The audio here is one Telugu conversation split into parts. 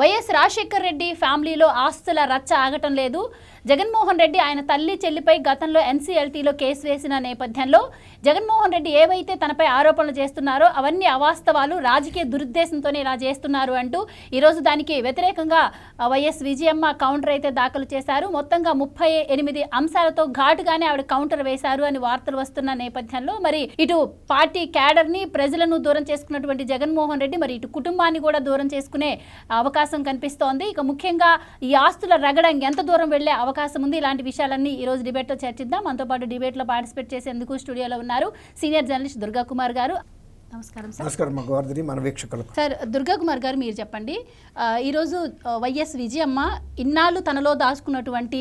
వైఎస్ రాజశేఖర్ రెడ్డి ఫ్యామిలీలో ఆస్తుల రచ్చ ఆగటం లేదు. జగన్మోహన్ రెడ్డి ఆయన తల్లి చెల్లిపై గతంలో ఎన్సీఎల్టీలో కేసు వేసిన నేపథ్యంలో జగన్మోహన్ రెడ్డి ఏవైతే తనపై ఆరోపణలు చేస్తున్నారో అవన్నీ అవాస్తవాలు రాజకీయ దురుద్దేశంతోనే ఇలా చేస్తున్నారు అంటూ ఈరోజు దానికి వ్యతిరేకంగా వైఎస్ విజయమ్మ కౌంటర్ అయితే దాఖలు చేశారు. మొత్తంగా ముప్పై ఎనిమిది అంశాలతో ఘాటుగానే ఆవిడ కౌంటర్ వేశారు అని వార్తలు వస్తున్న నేపథ్యంలో మరి ఇటు పార్టీ క్యాడర్ని ప్రజలను దూరం చేసుకున్నటువంటి జగన్మోహన్ రెడ్డి మరి ఇటు కుటుంబాన్ని కూడా దూరం చేసుకునే అవకాశం కనిపిస్తోంది. ఇక ముఖ్యంగా ఈ ఆస్తుల రగడం ఎంత దూరం వెళ్ళే అవకాశం ఉంది? ఇలాంటి విషయాలన్నీ ఈ రోజు డిబేట్ చర్చిద్దాం. మనతో పాటు డిబేట్లో పార్టిసిపేట్ చేసేందుకు స్టూడియోలో ఉన్న ఉన్నారు సీనియర్ జర్నలిస్ట్ దుర్గా కుమార్ గారు నమస్కారం సార్. నమస్కారం మా గోవర్ధని మన వీక్షకులకు. సార్ దుర్గా కుమార్ గారు మీరు చెప్పండి. ఈరోజు వైఎస్ విజయమ్మ ఇన్నాళ్ళు తనలో దాచుకున్నటువంటి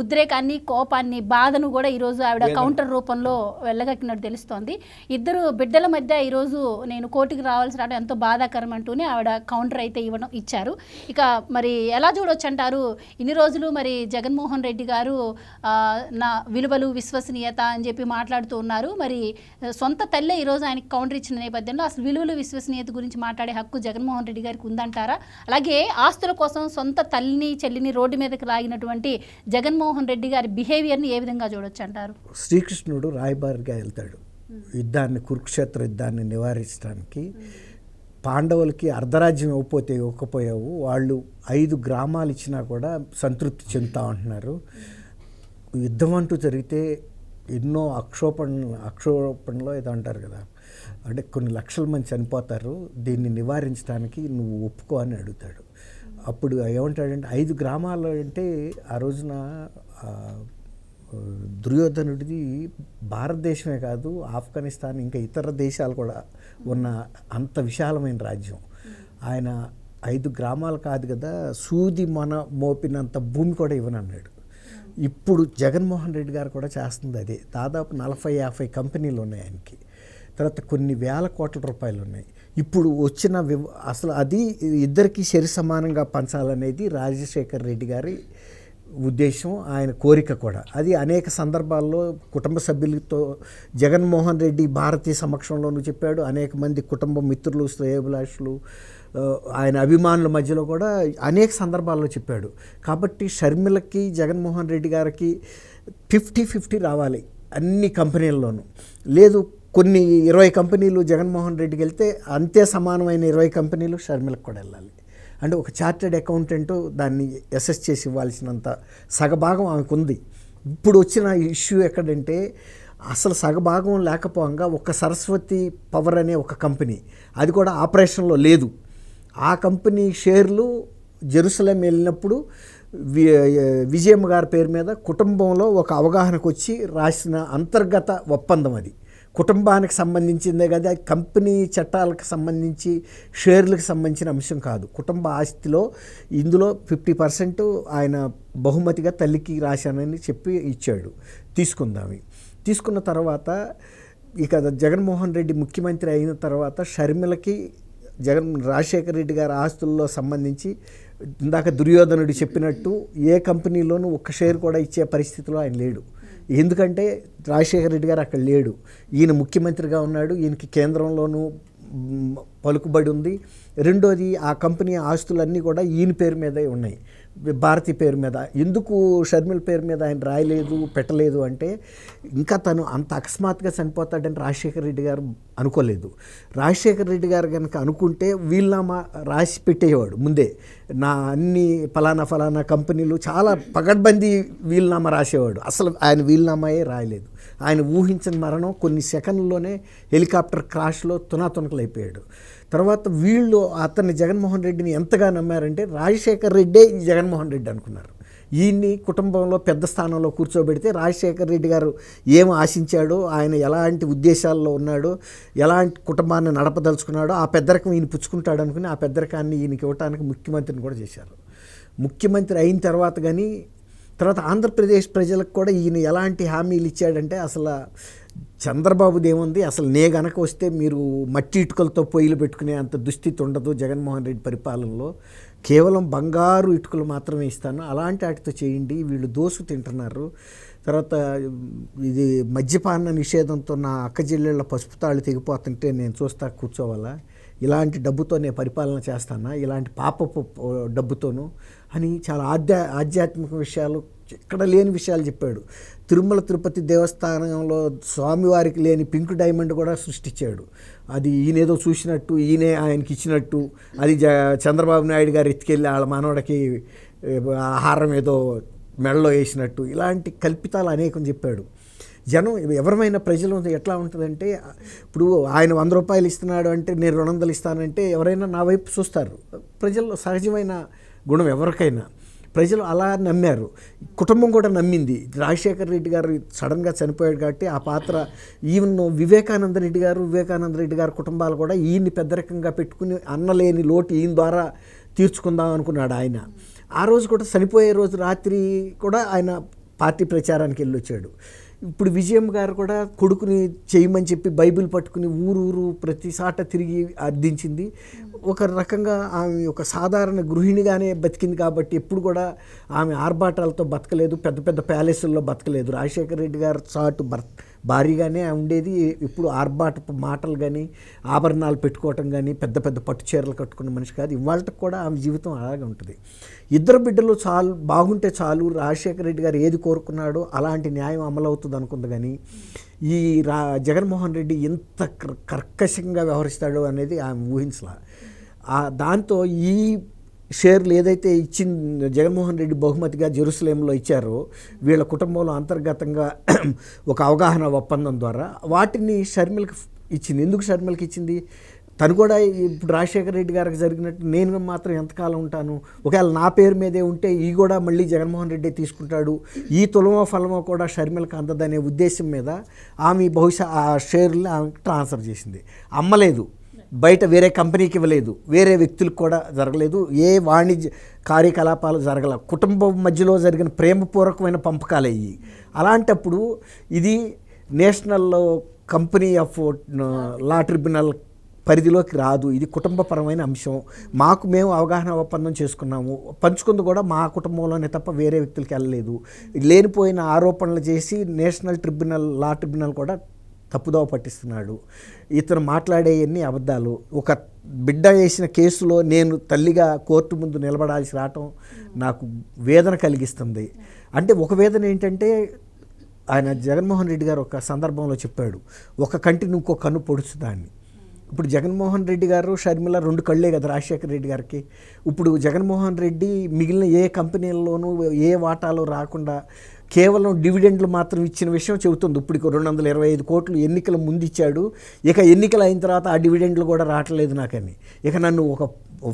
ఉద్రేకాన్ని కోపాన్ని బాధను కూడా ఈరోజు ఆవిడ కౌంటర్ రూపంలో వెళ్ళగక్కినట్టు తెలుస్తోంది. ఇద్దరు బిడ్డల మధ్య ఈరోజు నేను కోర్టుకి రావాల్సి రావడం ఎంతో బాధాకరం అంటూనే ఆవిడ కౌంటర్ అయితే ఇవ్వడం ఇచ్చారు. ఇక మరి ఎలా చూడొచ్చు అంటారు? ఇన్ని రోజులు మరి జగన్మోహన్ రెడ్డి గారు నా విలువలు విశ్వసనీయత అని చెప్పి మాట్లాడుతూ ఉన్నారు. మరి సొంత తల్లే ఈరోజు ఆయనకి కౌంటర్ ఇచ్చిన నేపథ్యంలో అసలు విలువలు విశ్వసనీయత గురించి మాట్లాడే హక్కు జగన్మోహన్ రెడ్డి గారికి ఉందంటారా? అలాగే ఆస్తుల కోసం సొంత తల్లిని చెల్లిని రోడ్డు మీదకి లాగినటువంటి జగన్మోహన్ రెడ్డి గారి బిహేవియర్ని ఏ విధంగా చూడొచ్చు అంటారు? శ్రీకృష్ణుడు రాయబారిగా వెళ్తాడు. యుద్ధాన్ని కురుక్షేత్ర యుద్ధాన్ని నివారించడానికి. పాండవులకి అర్ధరాజ్యం ఇవ్వకపోతే ఇవ్వకపోయావు. వాళ్ళు ఐదు గ్రామాలు ఇచ్చినా కూడా సంతృప్తి చెందుతా ఉంటున్నారు. యుద్ధం అంటూ జరిగితే ఎన్నో అక్షోపణ అక్షోపణలో ఏదో అంటారు కదా. అంటే కొన్ని లక్షల మంది చనిపోతారు. దీన్ని నివారించడానికి నువ్వు ఒప్పుకో అని అడుగుతాడు. అప్పుడు ఏమంటాడంటే ఐదు గ్రామాలు అంటే ఆ రోజున దుర్యోధనుడిది భారతదేశమే కాదు ఆఫ్ఘనిస్తాన్ ఇంకా ఇతర దేశాలు కూడా ఉన్న అంత విశాలమైన రాజ్యం. ఆయన ఐదు గ్రామాలు కాదు కదా సూది మన మోపినంత భూమి కూడా ఇవ్వనన్నాడు. ఇప్పుడు జగన్మోహన్ రెడ్డి గారు కూడా చేస్తుంది అదే. దాదాపు నలభై యాభై కంపెనీలు ఉన్నాయి ఆయనకి. తర్వాత కొన్ని వేల కోట్ల రూపాయలు ఉన్నాయి. ఇప్పుడు వచ్చిన అసలు అది ఇద్దరికి సరి సమానంగా పంచాలనేది రాజశేఖర్ రెడ్డి గారి ఉద్దేశం ఆయన కోరిక కూడా. అది అనేక సందర్భాల్లో కుటుంబ సభ్యులతో జగన్మోహన్ రెడ్డి భారతీయ సమక్షంలోనూ చెప్పాడు అనేక మంది కుటుంబ మిత్రులు శ్రేయభిలాషులు ఆయన అభిమానుల మధ్యలో కూడా అనేక సందర్భాల్లో చెప్పాడు. కాబట్టి షర్మిలకి జగన్మోహన్ రెడ్డి గారికి ఫిఫ్టీ ఫిఫ్టీ రావాలి అన్ని కంపెనీల్లోనూ. లేదు కొన్ని ఇరవై కంపెనీలు జగన్మోహన్ రెడ్డికి వెళ్తే అంతే సమానమైన ఇరవై కంపెనీలు షర్మిలకు కూడా వెళ్ళాలి. అంటే ఒక చార్టెడ్ అకౌంటెంట్ దాన్ని అసెస్ చేసి ఇవ్వాల్సినంత సగభాగం ఆమెకు ఉంది ఇప్పుడు వచ్చిన ఇష్యూ ఎక్కడంటే అసలు సగభాగం లేకపోగా ఒక సరస్వతి పవర్ అనే ఒక కంపెనీ అది కూడా ఆపరేషన్లో లేదు. ఆ కంపెనీ షేర్లు జెరూసలేం వెళ్ళినప్పుడు విజయమ్మ గారి పేరు మీద కుటుంబంలో ఒక అవగాహనకు వచ్చి రాసిన అంతర్గత ఒప్పందం అది. కుటుంబానికి సంబంధించిందే కదా కంపెనీ చట్టాలకు సంబంధించి షేర్లకు సంబంధించిన అంశం కాదు. కుటుంబ ఆస్తిలో ఇందులో ఫిఫ్టీ పర్సెంట్ ఆయన బహుమతిగా తల్లికి రాశానని చెప్పి ఇచ్చాడు. తీసుకుందామి తీసుకున్న తర్వాత ఇక జగన్మోహన్ రెడ్డి ముఖ్యమంత్రి అయిన తర్వాత షర్మిలకి జగన్ రాజశేఖర రెడ్డి గారి ఆస్తుల్లో సంబంధించి ఇందాక దుర్యోధనుడు చెప్పినట్టు ఏ కంపెనీలోనూ ఒక్క షేర్ కూడా ఇచ్చే పరిస్థితిలో ఆయన లేడు. ఎందుకంటే రాజశేఖర రెడ్డి గారు అక్కడ లేడు. ఈయన ముఖ్యమంత్రిగా ఉన్నాడు. ఈయనకి కేంద్రంలోనూ పలుకుబడి ఉంది. రెండోది ఆ కంపెనీ ఆస్తులన్నీ కూడా ఈయన పేరు మీదే ఉన్నాయి. భారతి పేరు మీద. ఎందుకు షర్మిల పేరు మీద ఆయన రాయలేదు పెట్టలేదు అంటే ఇంకా తను అంత అకస్మాత్తుగా చనిపోతాడని రాజశేఖర రెడ్డి గారు అనుకోలేదు. రాజశేఖర రెడ్డి గారు కనుక అనుకుంటే వీల్నామా రాసి పెట్టేవాడు ముందే. నా అన్ని ఫలానా ఫలానా కంపెనీలు చాలా పగడ్బందీ వీల్నామా రాసేవాడు. అసలు ఆయన వీల్నామాయే రాయలేదు. ఆయన ఊహించిన మరణం కొన్ని సెకండ్లోనే హెలికాప్టర్ క్రాష్లో తునాతునకలైపోయాడు. అయిపోయాడు తర్వాత వీళ్ళు అతన్ని జగన్మోహన్ రెడ్డిని ఎంతగా నమ్మారంటే రాజశేఖర్ రెడ్డే జగన్మోహన్ రెడ్డి అనుకున్నారు. ఈయన్ని కుటుంబంలో పెద్ద స్థానంలో కూర్చోబెడితే రాజశేఖర్ రెడ్డి గారు ఏం ఆశించాడో ఆయన ఎలాంటి ఉద్దేశాల్లో ఉన్నాడో ఎలాంటి కుటుంబాన్ని నడపదలుచుకున్నాడో ఆ పెద్దరకం ఈయన పుచ్చుకుంటాడు అనుకుని ఆ పెద్దరికాన్ని ఈయనకి ఇవ్వడానికి ముఖ్యమంత్రిని కూడా చేశారు. ముఖ్యమంత్రి అయిన తర్వాత కానీ తర్వాత ఆంధ్రప్రదేశ్ ప్రజలకు కూడా ఈయన ఎలాంటి హామీలు ఇచ్చాడంటే అసలు చంద్రబాబుది ఏముంది అసలు నే గనక వస్తే మీరు మట్టి ఇటుకలతో పొయ్యిలు పెట్టుకునే అంత దుస్థితి ఉండదు జగన్మోహన్ రెడ్డి పరిపాలనలో. కేవలం బంగారు ఇటుకలు మాత్రమే ఇస్తాను అలాంటి వాటితో చేయండి వీళ్ళు దోసు తింటున్నారు. తర్వాత ఇది మద్యపాన నిషేధంతో నా అక్క జిల్లెళ్ళ పసుపు తాళ్ళు తెగిపోతుంటే నేను చూస్తా కూర్చోవాలా? ఇలాంటి డబ్బుతో నేను పరిపాలన చేస్తానా? ఇలాంటి పాపపు డబ్బుతోను? అని చాలా ఆధ్యా ఆధ్యాత్మిక విషయాలు ఎక్కడ లేని విషయాలు చెప్పాడు. తిరుమల తిరుపతి దేవస్థానంలో స్వామివారికి లేని పింక్ డైమండ్ కూడా సృష్టించాడు. అది ఈయనేదో చూసినట్టు ఈయనే ఆయనకి ఇచ్చినట్టు అది జ చంద్రబాబు నాయుడు గారు ఎత్తుకెళ్ళి వాళ్ళ మనవడికి ఆహారం ఏదో మెడలో వేసినట్టు ఇలాంటి కల్పితాలు అనేకం చెప్పాడు. జనం ఎవరమైనా ప్రజలు ఎట్లా ఉంటుందంటే ఇప్పుడు ఆయన వంద రూపాయలు ఇస్తున్నాడు అంటే నేను రెండు వందలు ఇస్తానంటే ఎవరైనా నా వైపు చూస్తారు. ప్రజల్లో సహజమైన గుణం ఎవరికైనా. ప్రజలు అలా నమ్మారు. కుటుంబం కూడా నమ్మింది. రాజశేఖర్ రెడ్డి గారు సడన్గా చనిపోయాడు కాబట్టి ఆ పాత్ర ఈవెన్ వివేకానంద రెడ్డి గారు వివేకానంద రెడ్డి గారి కుటుంబాలు కూడా ఈయన్ని పెద్దరికంగా పెట్టుకుని అన్నలేని లోటు ఈయన ద్వారా తీర్చుకుందాం అనుకున్నాడు ఆయన. ఆ రోజు కూడా చనిపోయే రోజు రాత్రి కూడా ఆయన పార్టీ ప్రచారానికి వెళ్ళొచ్చాడు. ఇప్పుడు విజయం గారు కూడా కొడుకుని చేయమని చెప్పి బైబిల్ పట్టుకుని ఊరు ఊరు ప్రతి సాట తిరిగి అర్థించింది. ఒక రకంగా ఆమె ఒక సాధారణ గృహిణిగానే బతికింది కాబట్టి ఎప్పుడు కూడా ఆమె ఆర్భాటాలతో బతకలేదు పెద్ద పెద్ద ప్యాలెస్ల్లో బతకలేదు. రాజశేఖర రెడ్డి గారు చాటు బర్త్ భారీగానే ఉండేది. ఇప్పుడు ఆర్భాటపు మాటలు కానీ ఆభరణాలు పెట్టుకోవటం కానీ పెద్ద పెద్ద పట్టు చీరలు కట్టుకున్న మనిషి కాదు. ఇవాళకి కూడా ఆమె జీవితం అలాగే ఉంటుంది. ఇద్దరు బిడ్డలు చాలు బాగుంటే చాలు రాజశేఖర రెడ్డి గారు ఏది కోరుకున్నాడో అలాంటి న్యాయం అమలవుతుంది అనుకుంది కానీ ఈ రా జగన్మోహన్ రెడ్డి ఎంత కర్కశంగా వ్యవహరిస్తాడో అనేది ఆమె ఊహించలా. దాంతో ఈ షేర్లు ఏదైతే ఇచ్చింది జగన్మోహన్ రెడ్డి బహుమతిగా జెరూసలేంలో ఇచ్చారో వీళ్ళ కుటుంబంలో అంతర్గతంగా ఒక అవగాహన ఒప్పందం ద్వారా వాటిని షర్మిలకి ఇచ్చింది. ఎందుకు షర్మిలకి ఇచ్చింది? తను కూడా ఇప్పుడు రాజశేఖర రెడ్డి గారికి జరిగినట్టు నేను మాత్రం ఎంతకాలం ఉంటాను? ఒకవేళ నా పేరు మీదే ఉంటే ఈ కూడా మళ్ళీ జగన్మోహన్ రెడ్డి తీసుకుంటాడు. ఈ తులమో ఫలమో కూడా షర్మిలకు అందదనే ఉద్దేశం మీద ఆమె బహుశా ఆ షేర్లు ఆమె ట్రాన్స్ఫర్ చేసింది. అమ్మలేదు. బయట వేరే కంపెనీకి ఇవ్వలేదు. వేరే వ్యక్తులకు కూడా జరగలేదు. ఏ వాణిజ్య కార్యకలాపాలు జరగల కుటుంబం మధ్యలో జరిగిన ప్రేమపూర్వకమైన పంపకాలు అయ్యి. అలాంటప్పుడు ఇది National Company of Law Tribunal పరిధిలోకి రాదు. ఇది కుటుంబపరమైన అంశం. మాకు మేము అవగాహన ఒప్పందం చేసుకున్నాము. పంచుకుంది కూడా మా కుటుంబంలోనే తప్ప వేరే వ్యక్తులకి వెళ్ళలేదు. లేనిపోయిన ఆరోపణలు చేసి నేషనల్ ట్రిబ్యునల్ లా ట్రిబ్యునల్ కూడా తప్పుదోవ పట్టిస్తున్నాడు. ఇతను మాట్లాడేవన్నీ అబద్ధాలు ఒక బిడ్డ వేసిన కేసులో నేను తల్లిగా కోర్టు ముందు నిలబడాల్సి రావటం నాకు వేదన కలిగిస్తుంది. అంటే ఒక వేదన ఏంటంటే ఆయన జగన్మోహన్ రెడ్డి గారు ఒక సందర్భంలో చెప్పాడు ఒక కంటిని ఇంకో కన్ను పొడుచుదాన్ని ఇప్పుడు జగన్మోహన్ రెడ్డి గారు షర్మిల రెండు కళ్ళే కదా రాజశేఖర రెడ్డి గారికి. ఇప్పుడు జగన్మోహన్ రెడ్డి మిగిలిన ఏ కంపెనీల్లోనూ ఏ వాటాలో రాకుండా కేవలం డివిడెండ్లు మాత్రం ఇచ్చిన విషయం చెబుతుంది. ఇప్పుడు రెండు వందల ఇరవై ఐదు కోట్లు ఎన్నికల ముందు ఇచ్చాడు. ఇక ఎన్నికలు అయిన తర్వాత ఆ డివిడెండ్లు కూడా రావట్లేదు నాకని. ఇక నన్ను ఒక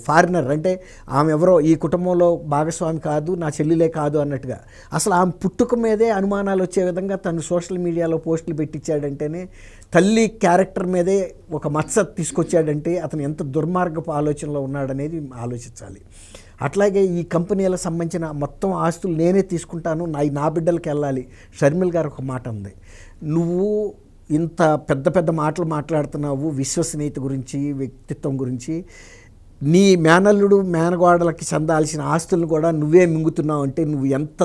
ఫారినర్ అంటే ఆమె ఎవరో ఈ కుటుంబంలో భాగస్వామి కాదు నా చెల్లిలే కాదు అన్నట్టుగా. అసలు ఆమె పుట్టుక మీదే అనుమానాలు వచ్చే విధంగా తను సోషల్ మీడియాలో పోస్టులు పెట్టించాడంటేనే తల్లి క్యారెక్టర్ మీదే ఒక మత్స తీసుకొచ్చాడంటే అతను ఎంత దుర్మార్గపు ఆలోచనలో ఉన్నాడనేది ఆలోచించాలి. అట్లాగే ఈ కంపెనీలకు సంబంధించిన మొత్తం ఆస్తులు నేనే తీసుకుంటాను నా నా బిడ్డలకి వెళ్ళాలి. షర్మిల్ గారు ఒక మాట ఉంది నువ్వు ఇంత పెద్ద పెద్ద మాటలు మాట్లాడుతున్నావు విశ్వసనీయత గురించి వ్యక్తిత్వం గురించి. నీ మేనల్లుడు మేనగోడలకి చెందాల్సిన ఆస్తులను కూడా నువ్వే మింగుతున్నావు అంటే నువ్వు ఎంత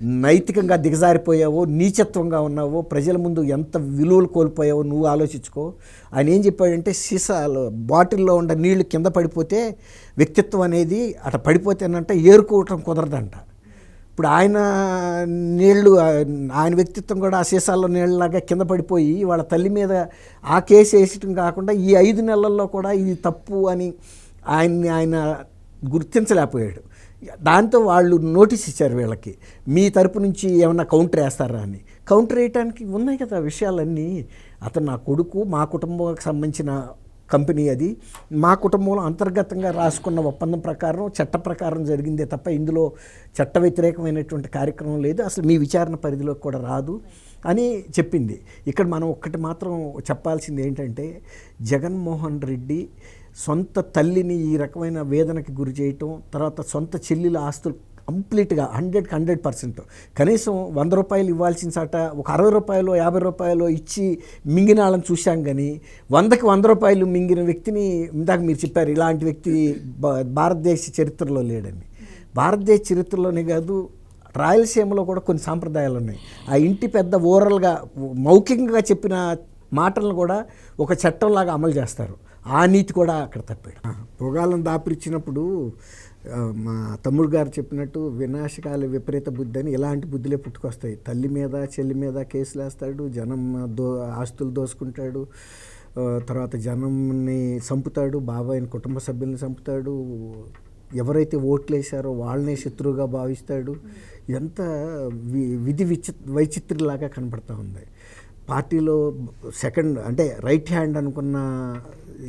నైతికంగా దిగజారిపోయావో నీచత్వంగా ఉన్నావో ప్రజల ముందు ఎంత విలువలు కోల్పోయావో నువ్వు ఆలోచించుకో. ఆయన ఏం చెప్పాడంటే సీసాలు బాటిల్లో ఉన్న నీళ్ళు కింద పడిపోతే వ్యక్తిత్వం అనేది అట పడిపోతేనంటే ఏరుకోవటం కుదరదంట. ఇప్పుడు ఆయన నీళ్ళు ఆయన వ్యక్తిత్వం కూడా ఆ సీసాల్లో నీళ్ళలాగా కింద పడిపోయి వాళ్ళ తల్లి మీద ఆ కేసు వేసటం కాకుండా ఈ ఐదు నెలల్లో కూడా ఇది తప్పు అని ఆయన్ని ఆయన గుర్తించలేకపోయాడు. దాంతో వాళ్ళు నోటీస్ ఇచ్చారు వీళ్ళకి మీ తరపు నుంచి ఏమన్నా కౌంటర్ వేస్తారా అని. కౌంటర్ వేయటానికి ఉన్నాయి కదా విషయాలన్నీ. అతను నా కొడుకు మా కుటుంబానికి సంబంధించిన కంపెనీ అది. మా కుటుంబంలో అంతర్గతంగా రాసుకున్న ఒప్పందం ప్రకారం చట్ట ప్రకారం జరిగిందే తప్ప ఇందులో చట్ట వ్యతిరేకమైనటువంటి కార్యక్రమం లేదు. అసలు మీ విచారణ పరిధిలోకి కూడా రాదు అని చెప్పింది. ఇక్కడ మనం ఒక్కటి మాత్రం చెప్పాల్సింది ఏంటంటే జగన్మోహన్ రెడ్డి సొంత తల్లిని ఈ రకమైన వేదనకి గురి చేయటం తర్వాత సొంత చెల్లెల ఆస్తులు కంప్లీట్గా హండ్రెడ్కి హండ్రెడ్ పర్సెంట్. కనీసం వంద రూపాయలు ఇవ్వాల్సిన చాట ఒక అరవై రూపాయలు యాభై రూపాయలు ఇచ్చి మింగిన వాళ్ళని చూశాం కానీ వందకి వంద రూపాయలు మింగిన వ్యక్తిని ఇందాక మీరు చెప్పారు ఇలాంటి వ్యక్తి భా- భారతదేశ చరిత్రలో లేడని. భారతదేశ చరిత్రలోనే కాదు రాయలసీమలో కూడా కొన్ని సాంప్రదాయాలు ఉన్నాయి. ఆ ఇంటి పెద్ద ఓరల్గా మౌఖికంగా చెప్పిన మాటలను కూడా ఒక చట్టంలాగా అమలు చేస్తారు. ఆ నీతి కూడా అక్కడ తప్పాడు. పొగాలను దాపురిచ్చినప్పుడు ఆ, మా తమ్ముడు గారు చెప్పినట్టు వినాశకాల విపరీత బుద్ధి అని ఇలాంటి బుద్ధులే పుట్టుకొస్తాయి. తల్లి మీద చెల్లి మీద కేసులు వేస్తాడు జనం దో ఆస్తులు దోసుకుంటాడు తర్వాత జనంని చంపుతాడు బాబాయిని కుటుంబ సభ్యుల్ని చంపుతాడు ఎవరైతే ఓట్లు వేశారో వాళ్ళనే శత్రువుగా భావిస్తాడు. వి విధి విచి వైచిత్రిలాగా కనబడతా ఉంది. పార్టీలో సెకండ్ అంటే రైట్ హ్యాండ్ అనుకున్న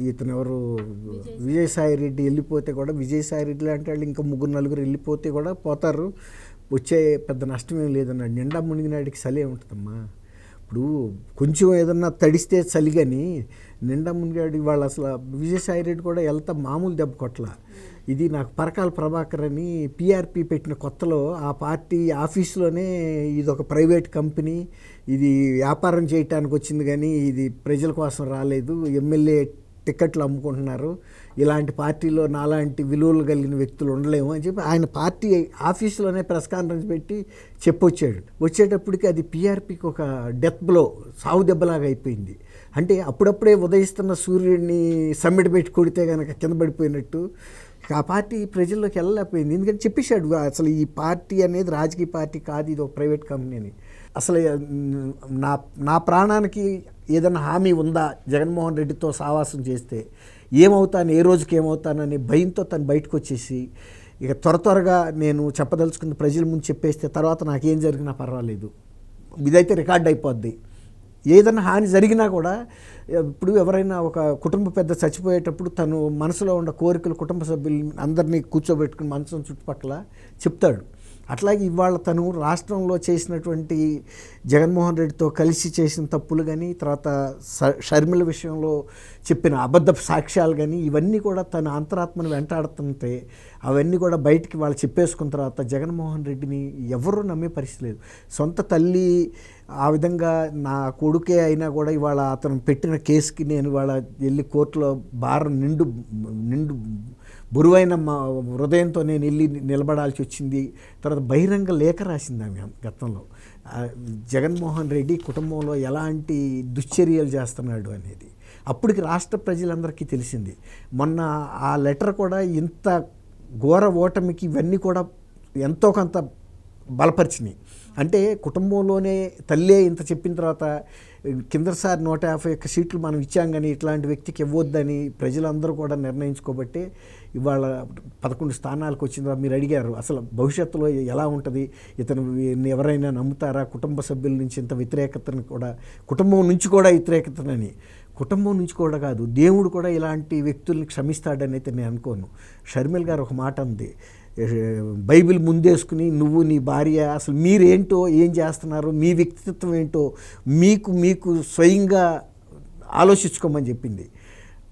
ఇతను ఎవరు? విజయసాయి రెడ్డి వెళ్ళిపోతే కూడా విజయసాయి రెడ్డి లాంటి వాళ్ళు ఇంకా ముగ్గురు నలుగురు వెళ్ళిపోతే కూడా పోతారు. వచ్చే పెద్ద నష్టం ఏం లేదన్నాడు నిండా మునిగినాడికి సలే ఉంటుందమ్మా. ఇప్పుడు కొంచెం ఏదన్నా తడిస్తే చలి కానీ నిండా మునిగాడు వాళ్ళు అసలు విజయసాయి రెడ్డి కూడా వెళ్తా మామూలు దెబ్బ కొట్ల. ఇది నాకు పరకాల ప్రభాకర్ అని పిఆర్పి పెట్టిన కొత్తలో ఆ పార్టీ ఆఫీస్లోనే ఇది ఒక ప్రైవేట్ కంపెనీ ఇది వ్యాపారం చేయటానికి వచ్చింది కానీ ఇది ప్రజల కోసం రాలేదు ఎమ్మెల్యే టికెట్లు అమ్ముకుంటున్నారు. ఇలాంటి పార్టీలో నాలాంటి విలువలు కలిగిన వ్యక్తులు ఉండలేము అని చెప్పి ఆయన పార్టీ ఆఫీసులోనే ప్రెస్ కాన్ఫరెన్స్ పెట్టి చెప్పొచ్చాడు. వచ్చేటప్పటికి అది పీఆర్పీకి ఒక డెత్ బ్లో సావు దెబ్బలాగా అయిపోయింది. అంటే అప్పుడప్పుడే ఉదయిస్తున్న సూర్యుడిని సమ్మిడి పెట్టి కొడితే కనుక కింద పడిపోయినట్టు. ఆ పార్టీ ప్రజల్లోకి వెళ్ళలేకపోయింది. ఎందుకంటే చెప్పేశాడు అసలు ఈ పార్టీ అనేది రాజకీయ పార్టీ కాదు ఇది ఒక ప్రైవేట్ కంపెనీ అని. అసలు నా నా ప్రాణానికి ఏదైనా హామీ ఉందా? జగన్మోహన్ రెడ్డితో సావాసం చేస్తే ఏమవుతాను ఏ రోజుకి ఏమవుతానని భయంతో తను బయటకు వచ్చేసి ఇక త్వర త్వరగా నేను చెప్పదలుచుకున్న ప్రజల ముందు చెప్పేస్తే తర్వాత నాకేం జరిగినా పర్వాలేదు. ఇదైతే రికార్డ్ అయిపోద్ది. ఏదైనా హాని జరిగినా కూడా ఇప్పుడు ఎవరైనా ఒక కుటుంబ పెద్ద చచ్చిపోయేటప్పుడు తను మనసులో ఉన్న కోరికలు కుటుంబ సభ్యులు అందరినీ కూర్చోబెట్టుకుని మనసు చుట్టుపక్కల చెప్తాడు. అట్లాగే ఇవాళ తను రాష్ట్రంలో చేసినటువంటి జగన్మోహన్ రెడ్డితో కలిసి చేసిన తప్పులు కానీ తర్వాత షర్మిల విషయంలో చెప్పిన అబద్ధ సాక్ష్యాలు కానీ ఇవన్నీ కూడా తన అంతరాత్మను వెంటాడుతుంటే అవన్నీ కూడా బయటికి వాళ్ళు చెప్పేసుకున్న తర్వాత జగన్మోహన్ రెడ్డిని ఎవరూ నమ్మే పరిస్థితి లేదు. సొంత తల్లి ఆ విధంగా నా కొడుకే అయినా కూడా ఇవాళ అతను పెట్టిన కేసుకి నేను ఇవాళ వెళ్ళి కోర్టులో భారం నిండు నిండు బరువైన మా హృదయంతో నేను వెళ్ళి నిలబడాల్సి వచ్చింది. తర్వాత బహిరంగ లేఖ రాసింది ఆమె గతంలో. జగన్మోహన్ రెడ్డి కుటుంబంలో ఎలాంటి దుశ్చర్యలు చేస్తున్నాడు అనేది. అప్పటికి రాష్ట్ర ప్రజలందరికీ తెలిసింది. మొన్న ఆ లెటర్ కూడా ఇంత ఘోర ఓటమికి ఇవన్నీ కూడా ఎంతో కొంత బలపరిచినాయి. అంటే కుటుంబంలోనే తల్లే ఇంత చెప్పిన తర్వాత కిందసారి నూట యాభై ఒక్క సీట్లు మనం ఇచ్చాం కానీ ఇట్లాంటి వ్యక్తికి ఇవ్వద్దని ప్రజలందరూ కూడా నిర్ణయించుకోబట్టి ఇవాళ పదకొండు స్థానాలకు వచ్చిన తర్వాత మీరు అడిగారు అసలు భవిష్యత్తులో ఎలా ఉంటుంది? ఇతను ఎవరైనా నమ్ముతారా? కుటుంబ సభ్యుల నుంచి ఇంత వ్యతిరేకతను కూడా కుటుంబం నుంచి కూడా వ్యతిరేకతనని. కుటుంబం నుంచి కూడా కాదు దేవుడు కూడా ఇలాంటి వ్యక్తుల్ని క్షమిస్తాడని అయితే నేను అనుకోను. షర్మిల్ గారు ఒక మాట ఉంది బైబిల్ ముందేసుకుని నువ్వు నీ భార్య అసలు మీరేంటో ఏం చేస్తున్నారు మీ వ్యక్తిత్వం ఏంటో మీకు మీకు స్వయంగా ఆలోచించుకోమని చెప్పింది.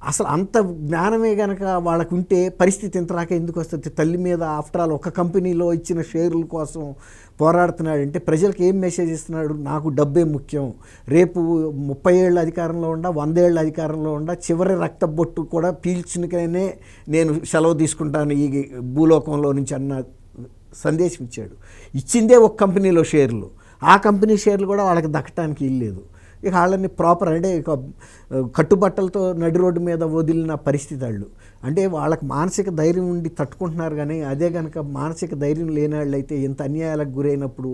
అసలు అంత జ్ఞానమే గనక వాళ్ళకు ఉంటే పరిస్థితి ఇంత రాక ఎందుకు వస్తుంది? తల్లి మీద ఆఫ్టర్ ఆల్ ఒక కంపెనీలో ఇచ్చిన షేర్ల కోసం పోరాడుతున్నాడంటే ప్రజలకు ఏం మెసేజ్ ఇస్తున్నాడు? నాకు డబ్బే ముఖ్యం. రేపు ముప్పై ఏళ్ళ అధికారంలో ఉండ వందేళ్ళ అధికారంలో ఉండ చివరి రక్త బొట్టు కూడా పీల్చునికనే నేను సెలవు తీసుకుంటాను ఈ భూలోకంలో నుంచి అన్న సందేశం ఇచ్చాడు. ఇచ్చిందే ఒక కంపెనీలో షేర్లు. ఆ కంపెనీ షేర్లు కూడా వాళ్ళకి దక్కటానికి ఇల్లేదు ఇక వాళ్ళని ప్రాపర్ అంటే ఇక కట్టుబట్టలతో నడి రోడ్డు మీద వదిలిన పరిస్థితి వాళ్ళు. అంటే వాళ్ళకి మానసిక ధైర్యం ఉండి తట్టుకుంటున్నారు కానీ అదే కనుక మానసిక ధైర్యం లేని వాళ్ళు అయితే ఇంత అన్యాయాలకు గురైనప్పుడు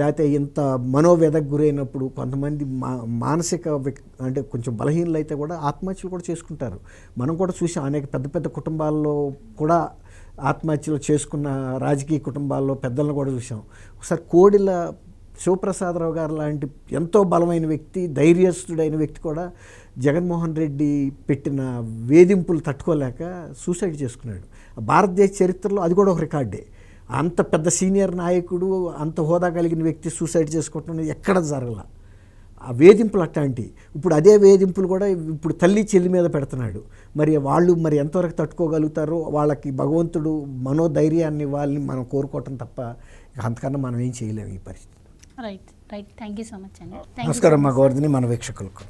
లేకపోతే ఇంత మనోవ్యధకు గురైనప్పుడు కొంతమంది మా మానసిక అంటే కొంచెం బలహీనలు అయితే కూడా ఆత్మహత్యలు కూడా చేసుకుంటారు. మనం కూడా చూసాం అనేక పెద్ద పెద్ద కుటుంబాల్లో కూడా ఆత్మహత్యలు చేసుకున్న రాజకీయ కుటుంబాల్లో పెద్దలను కూడా చూసాం. ఒకసారి కోడిల శివప్రసాదరావు గారు లాంటి ఎంతో బలమైన వ్యక్తి ధైర్యస్తుడైన వ్యక్తి కూడా జగన్మోహన్ రెడ్డి పెట్టిన వేధింపులు తట్టుకోలేక సూసైడ్ చేసుకున్నాడు. భారతదేశ చరిత్రలో అది కూడా ఒక రికార్డే. అంత పెద్ద సీనియర్ నాయకుడు అంత హోదా కలిగిన వ్యక్తి సూసైడ్ చేసుకోవటం ఎక్కడ జరగల. ఆ వేధింపులు అట్లాంటి ఇప్పుడు అదే వేధింపులు కూడా ఇప్పుడు తల్లి చెల్లి మీద పెడుతున్నాడు. మరి వాళ్ళు మరి ఎంతవరకు తట్టుకోగలుగుతారో వాళ్ళకి భగవంతుడు మనోధైర్యాన్ని వాళ్ళని మనం కోరుకోవటం తప్ప అంతకన్నా మనం ఏం చేయలేము ఈ పరిస్థితి. Right right thank you so much అండి నమస్కారం మా గోవర్ధని మన వీక్షకులకు.